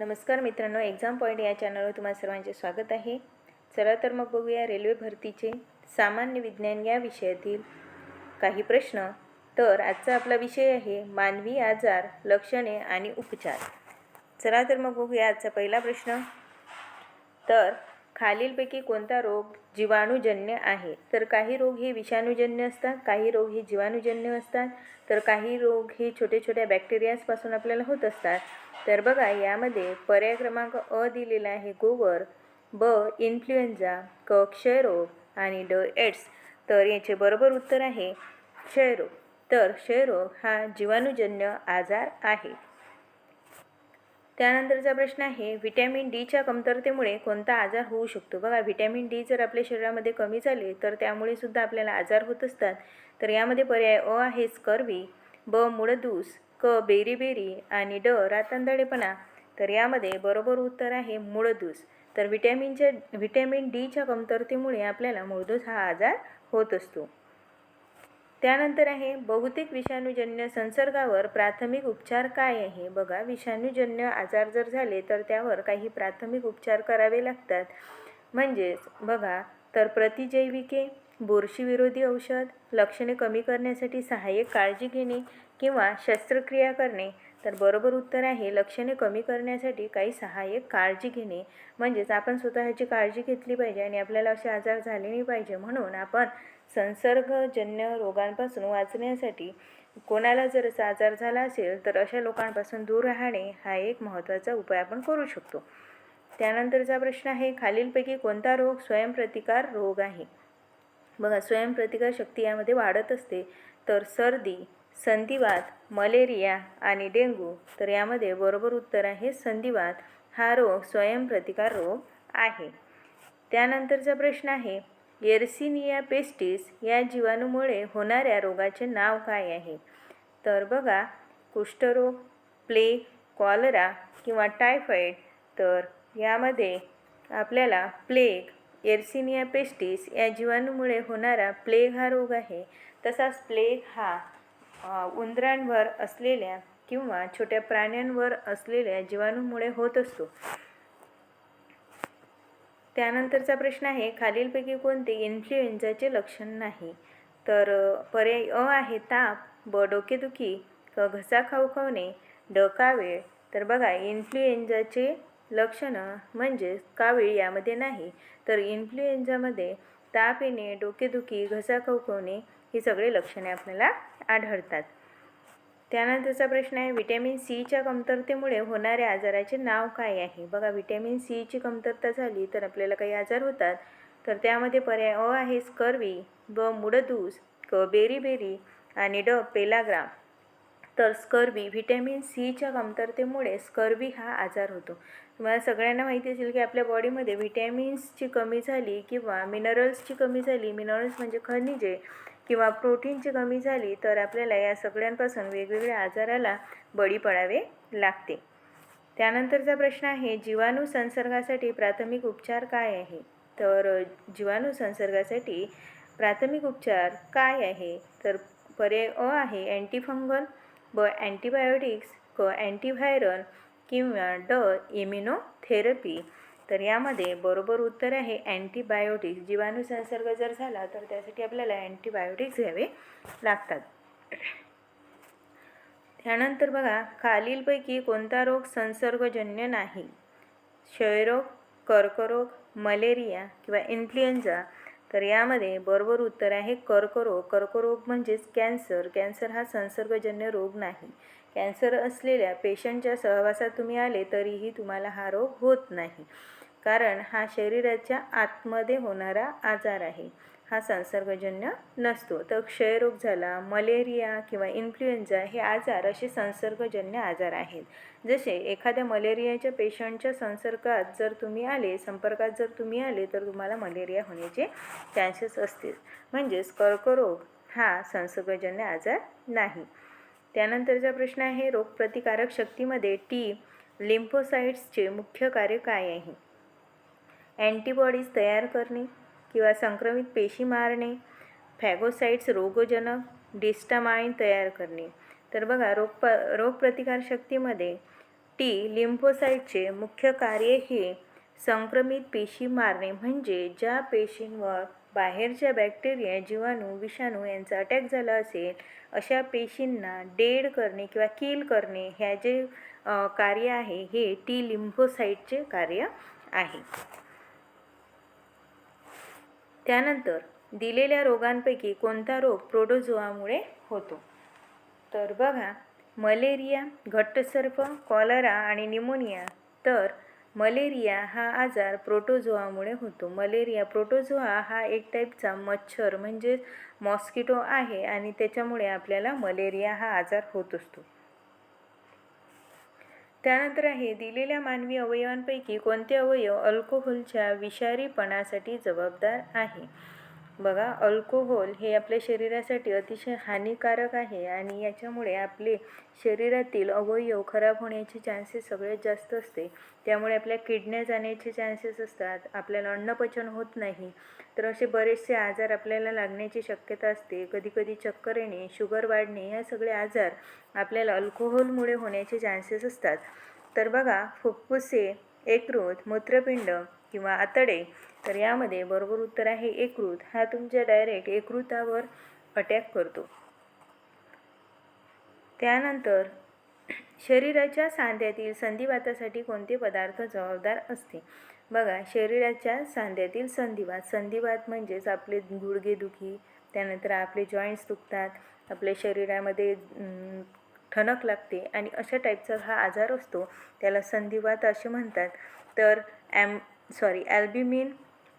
नमस्कार मित्रांनो exam point या चॅनलवर तुम्हा सर्वांचे स्वागत आहे. चला तर मग बघूया रेल्वे भरतीचे सामान्य विज्ञान या विषयातील काही प्रश्न. तर आजचा आपला विषय आहे मानवी आजार लक्षणे आणि उपचार. चला तर मग बघूया आजचा पहिला प्रश्न. तर खालीलपैकी कोणता रोग जीवाणूजन्य आहे? तर काही रोग हे विषाणूजन्य असतात काही रोग हे जीवाणूजन्य असतात तर काही रोग हे छोट्या छोट्या बॅक्टेरियाजपासून आपल्याला होत असतात. तर बघा यामध्ये पर्याय क्रमांक अ दिलेला आहे गोवर ब इन्फ्लुएन्झा क क्षयरोग आणि ड एड्स. तर याचे बरोबर उत्तर आहे क्षयरोग. तर क्षयरोग हा जीवाणूजन्य आजार आहे. त्यानंतरचा प्रश्न आहे व्हिटॅमिन डीच्या कमतरतेमुळे कोणता आजार होऊ शकतो? बघा व्हिटॅमिन डी जर आपल्या शरीरामध्ये कमी झाले तर त्यामुळे सुद्धा आपल्याला आजार होत असतात. तर यामध्ये पर्याय अ आहे स्कर्वी ब मुळदूस क बेरीबेरी आणि ड रातांदळेपणा. तर यामध्ये बरोबर उत्तर आहे मुळदूस. तर व्हिटॅमिनच्या व्हिटॅमिन डीच्या कमतरतेमुळे आपल्याला मुळदूस हा आजार होत असतो. त्यानंतर आहे बहुतेक विषाणूजन्य संसर्गावर प्राथमिक उपचार काय आहे? बघा विषाणूजन्य आजार जर झाले तर त्यावर काही प्राथमिक उपचार करावे लागतात. म्हणजेच बघा तर प्रतिजैविके बुरशीविरोधी औषध लक्षणे कमी करण्यासाठी सहाय्यक काळजी घेणे किंवा शस्त्रक्रिया करणे. तर बरोबर उत्तर आहे लक्षणे कमी करण्यासाठी काही सहाय्यक काळजी घेणे. म्हणजेच आपण स्वतःची काळजी घेतली पाहिजे आणि आपल्याला असे आजार झाले नाही पाहिजे. म्हणून आपण संसर्गजन्य रोगांपासून वाचण्यासाठी कोणाला जर असा आजार झाला असेल तर अशा लोकांपासून दूर राहणे हा एक महत्त्वाचा उपाय आपण करू शकतो. त्यानंतरचा प्रश्न आहे खालीलपैकी कोणता रोग स्वयंप्रतिकार रोग आहे? बघा स्वयंप्रतिकार शक्ती यामध्ये वाढत असते. तर सर्दी संधिवात मलेरिया आणि डेंग्यू तर यामध्ये बरोबर उत्तर आहे संधिवात. हा रोग स्वयंप्रतिकार रोग आहे. त्यानंतरचा प्रश्न आहे येर्सिनिया पेस्टिस या जीवाणूमुळे होणाऱ्या रोगाचे नाव काय आहे? तर बघा कुष्ठरोग प्लेग कॉलरा किंवा टायफॉईड तर यामध्ये आपल्याला प्लेग एर्सिनिया पेस्टिस या जीवाणूमुळे होणारा प्लेग हा रोग आहे. तसाच प्लेग हा उंदरांवर असलेल्या किंवा छोट्या प्राण्यांवर असलेल्या जीवाणूमुळे होत असतो. त्यानंतरचा प्रश्न आहे खालीलपैकी कोणते इन्फ्लुएन्झाचे लक्षण नाही? तर पर्याय अ आहे ताप ब डोकेदुखी क घसा खवखवणे ड कावेळ तर बघा इन्फ्लुएन्झाचे लक्षणं म्हणजे कावीळ यामध्ये नाही तर इन्फ्लुएन्झामध्ये ताप येणे डोकेदुखी घसा खवखवणे ही सगळे लक्षणे आपल्याला आढळतात. त्यानंतरचा प्रश्न आहे व्हिटॅमिन सीच्या कमतरतेमुळे होणाऱ्या आजाराचे नाव काय आहे? बघा व्हिटॅमिन सीची कमतरता झाली तर आपल्याला काही आजार होतात. तर त्यामध्ये पर्याय अ आहे स्कर्वी ब मुडदूस क बेरीबेरी आणि ड पेलाग्राम. तर स्कर्वी व्हिटॅमिन सीच्या कमतरतेमुळे स्कर्वी हा आजार होतो. तुम्हाला सगळ्यांना माहिती असेल की आपल्या बॉडीमध्ये व्हिटॅमिन्सची कमी झाली किंवा मिनरल्सची कमी झाली मिनरल्स म्हणजे खनिजे किंवा प्रोटीनची कमी झाली तर आपल्याला या सगळ्यांपासून वेगवेगळ्या आजाराला बळी पडावे लागते. त्यानंतरचा प्रश्न आहे जीवाणू संसर्गासाठी प्राथमिक उपचार काय आहे? तर जीवाणू संसर्गासाठी प्राथमिक उपचार काय आहे? तर पर्याय अ आहे अँटीफंगल ब अँटीबायोटिक्स क अँटीव्हायरल किंवा ड इम्युनोथेरपी. तर यामध्ये बरोबर उत्तर आहे अँटीबायोटिक्स. जीवाणू संसर्ग जर झाला तर त्यासाठी आपल्याला अँटीबायोटिक्स घ्यावे लागतात. त्यानंतर बघा खालीलपैकी कोणता रोग संसर्गजन्य नाही? क्षयरोग कर्करोग मलेरिया किंवा इन्फ्लुएन्झा तर यामध्ये बरोबर उत्तर आहे कर्करोग. कर्करोग म्हणजेच कॅन्सर. कॅन्सर हा संसर्गजन्य रोग नाही. कॅन्सर असलेल्या पेशंटच्या सहवासात तुम्ही आले तरीही तुम्हाला हा रोग होत नाही. कारण हा शरीराच्या आतमध्ये होणारा आजार आहे. हा संसर्गजन्य नसतो. तर क्षयरोग झाला मलेरिया किंवा इन्फ्लुएन्झा हे आजार असे संसर्गजन्य आजार आहेत. जसे एखाद्या मलेरियाच्या पेशंटच्या संसर्गात जर तुम्ही आले संपर्कात जर तुम्ही आले तर तुम्हाला मलेरिया होण्याचे चान्सेस असतील. म्हणजेच कर्करोग हा संसर्गजन्य आजार नाही. त्यानंतरचा प्रश्न आहे रोगप्रतिकारक शक्तीमध्ये टी लिम्फोसाइट्सचे मुख्य कार्य काय आहे? अँटीबॉडीज तयार करणे किंवा संक्रमित पेशी मारणे फॅगोसाईट्स रोगजनक डिस्टामाइन तयार करणे. तर बघा रोग प रोगप्रतिकारशक्तीमध्ये टी लिम्फोसाईटचे मुख्य कार्य हे संक्रमित पेशी मारणे म्हणजे ज्या पेशींवर बाहेरच्या बॅक्टेरिया जीवाणू विषाणू यांचा अटॅक झाला असेल अशा पेशींना डेड करणे किंवा किल करणे ह्या जे कार्य आहे हे टी लिम्फोसाईटचे कार्य आहे. त्यानंतर दिलेल्या रोगांपैकी कोणता रोग प्रोटोझोआमुळे होतो? तर बघा मलेरिया घट्टसर्प कॉलरा आणि निमोनिया. तर मलेरिया हा आजार प्रोटोझोआमुळे होतो. मलेरिया प्रोटोझोआ हा एक टाईपचा मच्छर म्हणजेच मॉस्किटो आहे आणि त्याच्यामुळे आपल्याला मलेरिया हा आजार होत असतो. त्यानंतर आहे दिलेल्या मानवी अवयवांपैकी कोणते अवयव अल्कोहोलच्या विषारीपणासाठी जबाबदार आहे? बघा अल्कोहोल हे आपल्या शरीरासाठी अतिशय हानिकारक आहे आणि याच्यामुळे आपले शरीरातील अवयव खराब होण्याचे चान्सेस सगळ्यात जास्त असते. त्यामुळे आपल्या किडन्या जाण्याचे चान्सेस असतात. आपल्याला अन्नपचन होत नाही. तर असे बरेचसे आजार आपल्याला लागण्याची शक्यता असते. कधीकधी चक्कर येणे शुगर वाढणे या सगळे आजार आपल्याला अल्कोहोलमुळे होण्याचे चान्सेस असतात. तर बघा फुफ्फुसे यकृत मूत्रपिंड किंवा आतडे तर यामध्ये बरोबर उत्तर आहे एकृत हा तुमच्या डायरेक्ट एकृतावर अटॅक करतो. त्यानंतर शरीराच्या सांध्यातील संधिवातासाठी कोणते पदार्थ जबाबदार असते? बघा शरीराच्या सांध्यातील संधिवात. संधिवात म्हणजेच आपले गुडघेदुखी त्यानंतर आपले जॉईंट्स दुखतात आपल्या शरीरामध्ये ठणक लागते आणि अशा टाईपचा हा आजार असतो. त्याला संधिवात असे म्हणतात. तर am sorry albumin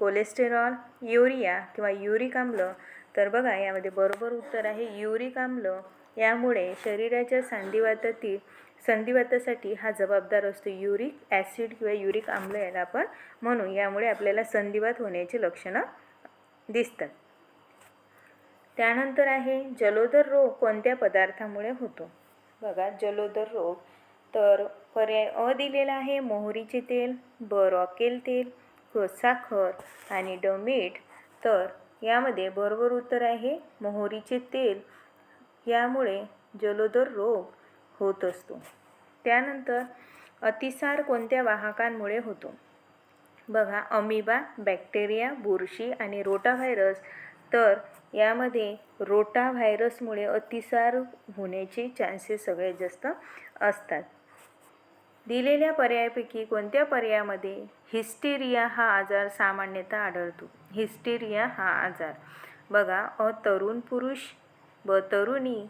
cholesterol urea किंवा युरिक आम्ल तर बघा यामध्ये बरोबर उत्तर आहे युरिक आम्ल यामुळे शरीराच्या संधिवातातील संधिवातासाठी हा जबाबदार असतो युरिक ॲसिड किंवा युरिक आम्ल याला आपण म्हणू. यामुळे आपल्याला संधिवात होण्याची लक्षणं दिसतात. त्यानंतर आहे जलोदर रोग कोणत्या पदार्थामुळे होतो? बघा जलोदर रोग. तर पर्याय अ दिलेला आहे मोहरीचे तेल ब रॉकेल तेल क साखर आणि ड मीठ तर यामध्ये बरोबर उत्तर आहे मोहरीचे तेल. यामुळे जलोदर रोग होत असतो. त्यानंतर अतिसार कोणत्या वाहकांमुळे होतो? बघा अमिबा बॅक्टेरिया बुरशी आणि रोटा व्हायरस तर यामध्ये रोटा व्हायरसमुळे अतिसार होण्याचे चान्सेस सगळ्यात जास्त असतात. दिलेल्या पर्यायापैकी कोणत्या पर्यायामध्ये हिस्टेरिया हा आजार सामान्यतः आढळतो? हिस्टेरिया हा आजार. बघा अ तरुण पुरुष ब तरुणी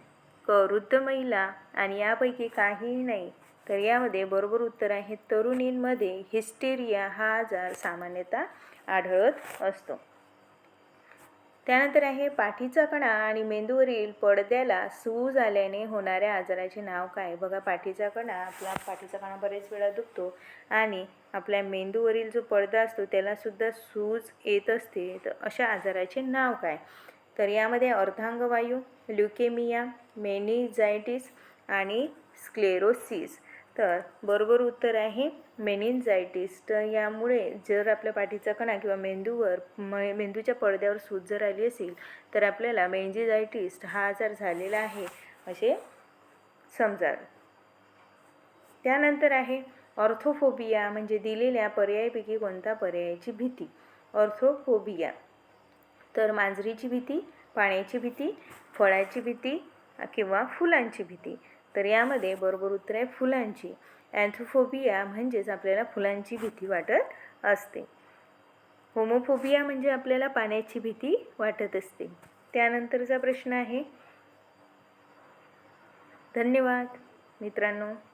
क वृद्ध महिला आणि यापैकी काहीही नाही. तर यामध्ये बरोबर उत्तर आहे तरुणींमध्ये हिस्टेरिया हा आजार सामान्यतः आढळत असतो. त्यानंतर आहे पाठीचा कणा आणि मेंदूवरील पडद्याला सूज आल्याने होणाऱ्या आजाराचे नाव काय? बघा पाठीचा कणा आपला पाठीचा कणा बरेच वेळा दुखतो आणि आपल्या मेंदूवरील जो पडदा असतो त्यालासुद्धा सूज येत असते. तर अशा आजाराचे नाव काय? तर यामध्ये अर्धांगवायू ल्युकेमिया मेनिजायटिस आणि स्क्लेरोसिस. तर बरोबर उत्तर आहे मेनिनजायटिस तर यामुळे जर आपल्या पाठीचा कणा किंवा मेंदूवर म मेंदूच्या पडद्यावर सूज जर आली असेल तर आपल्याला मेंजिजायटिस हा आजार झालेला आहे असे समजा त्यानंतर आहे ऑर्थोफोबिया म्हणजे दिलेल्या पर्यायापैकी कोणता पर्यायाची भीती? ऑर्थोफोबिया तर मांजरीची भीती पाण्याची भीती फळाची भीती किंवा फुलांची भीती. तर यामध्ये बरोबर उत्तर आहे फुलांची. अँथोफोबिया म्हणजेच आपल्याला फुलांची भीती वाटत असते. होमोफोबिया म्हणजे आपल्याला पाण्याची भीती वाटत असते. त्यानंतरचा प्रश्न आहे. धन्यवाद मित्रांनो.